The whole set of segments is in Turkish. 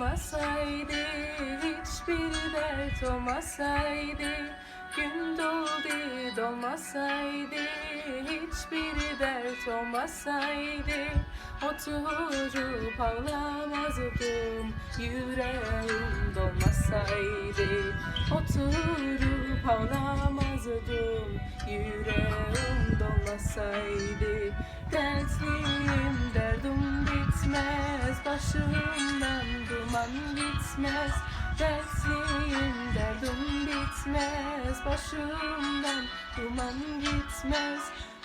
olmasaydı Hiçbir dert olmasaydı Gün doldu dolmasaydı Hiçbir dert olmasaydı Oturup ağlamazdım Yüreğim dolmasaydı Oturup ağlamazdım Yüreğim dolmasaydı Başımdan. Duman gitmez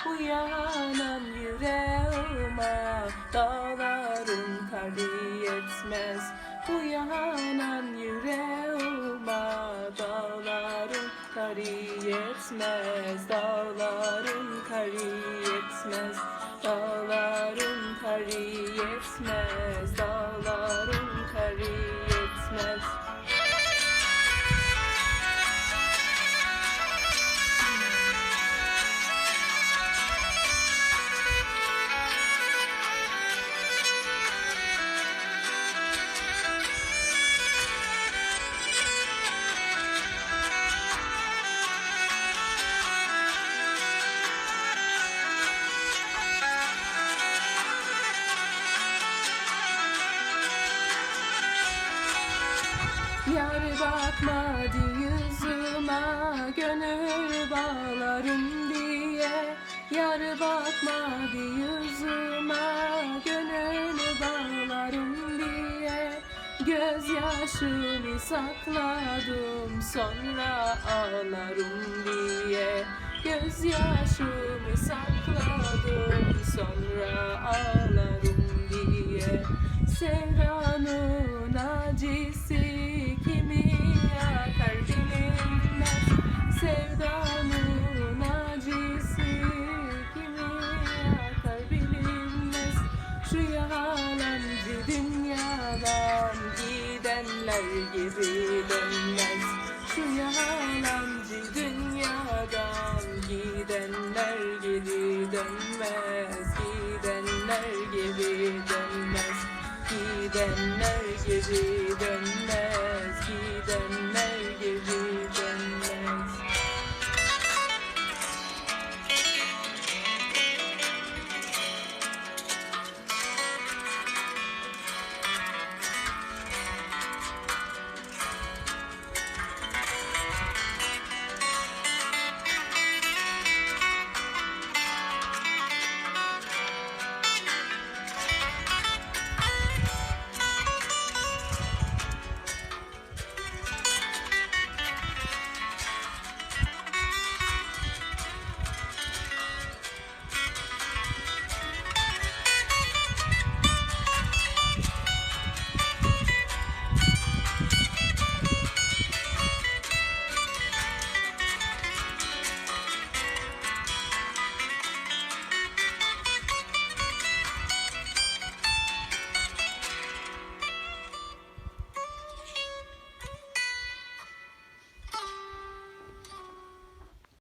Uyanan yüreğime. Dağların karı yetmez Uyanan yüreğime. Dağların karı yetmez Dağların karı yetmez Dağların Yar bakmadı yüzüme Gönül bağlarım diye. Yar bakmadı yüzüme Gönül bağlarım diye. Gözyaşımı sakladım Sonra ağlarım diye. Gözyaşımı sakladım Sonra ağlarım diye. Sevdanın acısı Yalancı dünyadan gidenler geri dönmez. Şu yalancı dünyadan gidenler geri dönmez. Gidenler geri dönmez. Gidenler geri dönmez